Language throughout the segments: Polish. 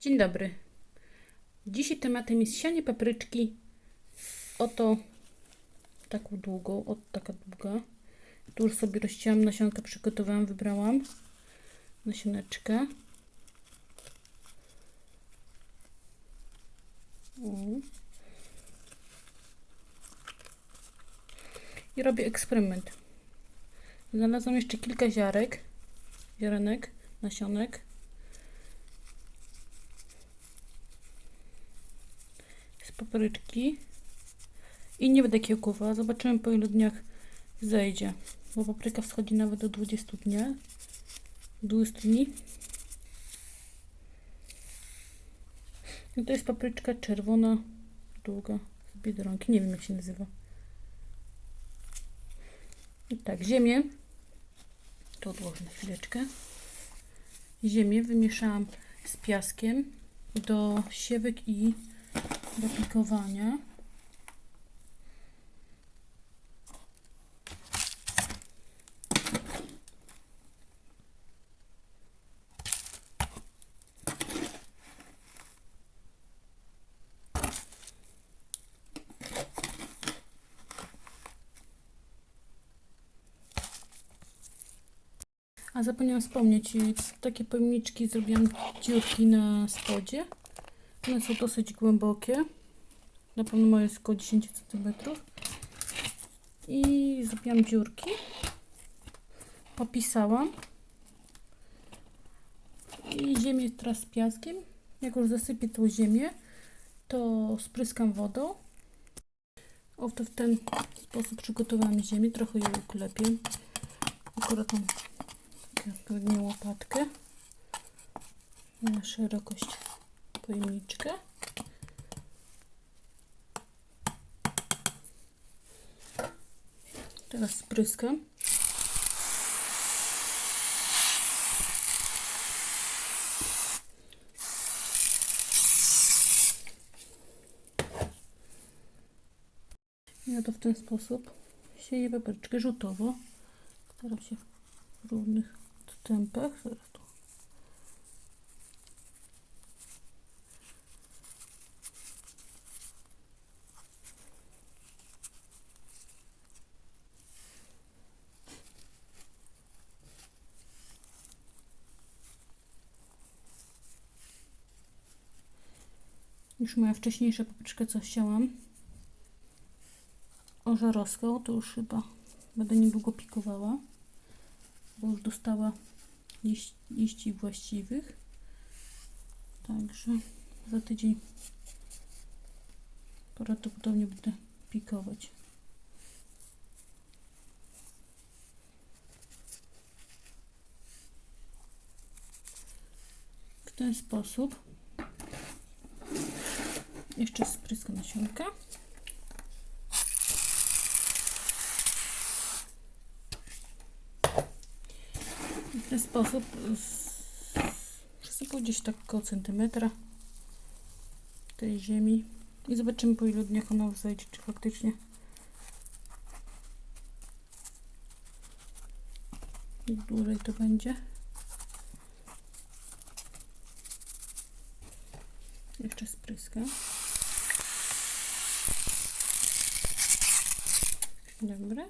Dzień dobry. Dzisiaj tematem jest sianie papryczki oto taką długą, od taka długa. Tu już sobie rozcięłam nasionkę, przygotowałam, wybrałam nasioneczkę. I robię eksperyment. Znalazłam jeszcze kilka ziarek, ziarenek, nasionek. Papryczki i nie będę kiełkowała. Zobaczymy po ilu dniach zejdzie, bo papryka wschodzi nawet do 20 dni. 20 dni. I to jest papryczka czerwona, długa, z biedronki. Nie wiem jak się nazywa. I tak, ziemię. To odłożę na chwileczkę. Ziemię wymieszałam z piaskiem do siewek i do. A zapomniałam wspomnieć, y, takie pojemniczki zrobiłam dziurki na spodzie. One są dosyć głębokie. Na pewno jest około 10 cm. I zrobiłam dziurki. Popisałam. I ziemię teraz piaskiem. Jak już zasypię tą ziemię, to spryskam wodą. Oto w ten sposób przygotowałam ziemię. Trochę ją uklepię. Akurat mam odpowiednią łopatkę na szerokość pojemniczkę. Teraz spryskam. Ja to w ten sposób sieję papryczkę rzutowo. Staram się w równych odstępach. Zaraz Już moja wcześniejsza papryczka, co chciałam. Ożarowską, to już chyba będę niedługo pikowała, bo już dostała liści, liści właściwych. Także za tydzień prawdopodobnie będę pikować. W ten sposób jeszcze spryskam nasionka. W ten sposób przesypuję gdzieś tak około centymetra tej ziemi i zobaczymy po ilu dniach ona zajdzie, czy faktycznie dłużej to będzie. Jeszcze spryskam. Dobra.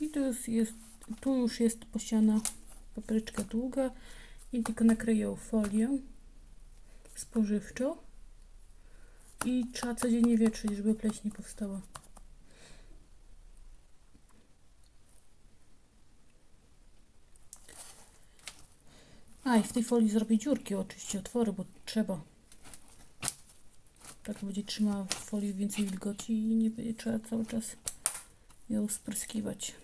I tu jest, jest, tu już jest posiana papryczka długa i tylko nakryję ją folią spożywczą i trzeba codziennie wietrzyć, żeby pleść nie powstała. A i w tej folii zrobię dziurki, oczywiście otwory, bo trzeba. Tak będzie trzymała w folii więcej wilgoci i nie będzie trzeba cały czas ją spryskiwać.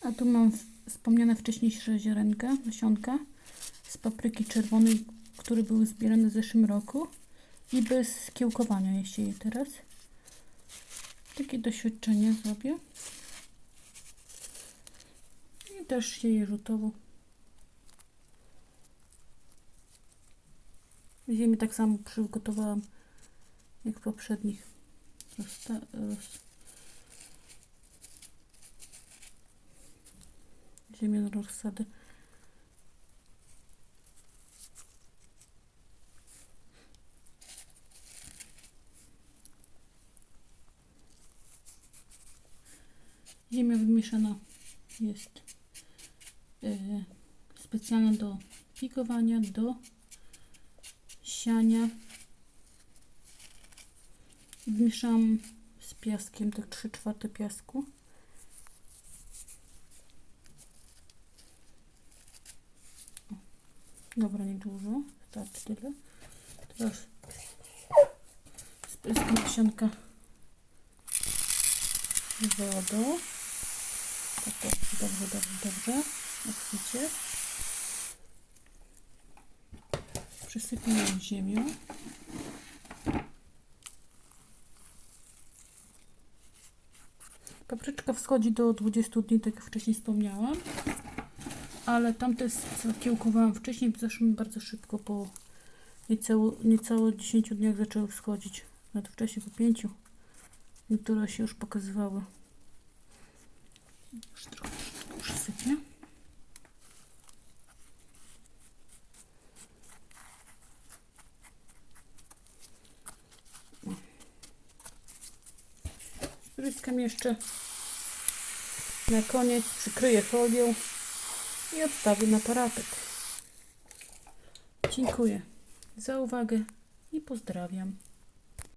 A tu mam wspomniane wcześniejsze ziarenka, nasionka z papryki czerwonej, które były zbierane w zeszłym roku i bez kiełkowania jeśli je teraz. Takie doświadczenie zrobię. I też sieję rzutowo. Ziemię tak samo przygotowałam jak w poprzednich. Rozsta roz ziemię rozsady. Ziemia wymieszana jest e, yy, specjalnie do pikowania, do siania. Wmieszam z piaskiem, tak 3 czwarte piasku. O, Dobra, niedużo, starczy tyle. Teraz spryskam nasionka wodą. Tak, tak, dobrze, dobrze, dobrze. Obficie. Przysypię ją ziemią. Papryczka wschodzi do 20 dni, tak jak wcześniej wspomniałam. Ale tamte kiełkowałam wcześniej, zeszły mi bardzo szybko, po niecałe, niecałe 10 dniach zaczęły wschodzić. Nawet wcześniej po 5. Niektóre się już pokazywały. Już trochę przysypię. Jeszcze na koniec, przykryję folią i odstawię na parapet. Dziękuję za uwagę i pozdrawiam.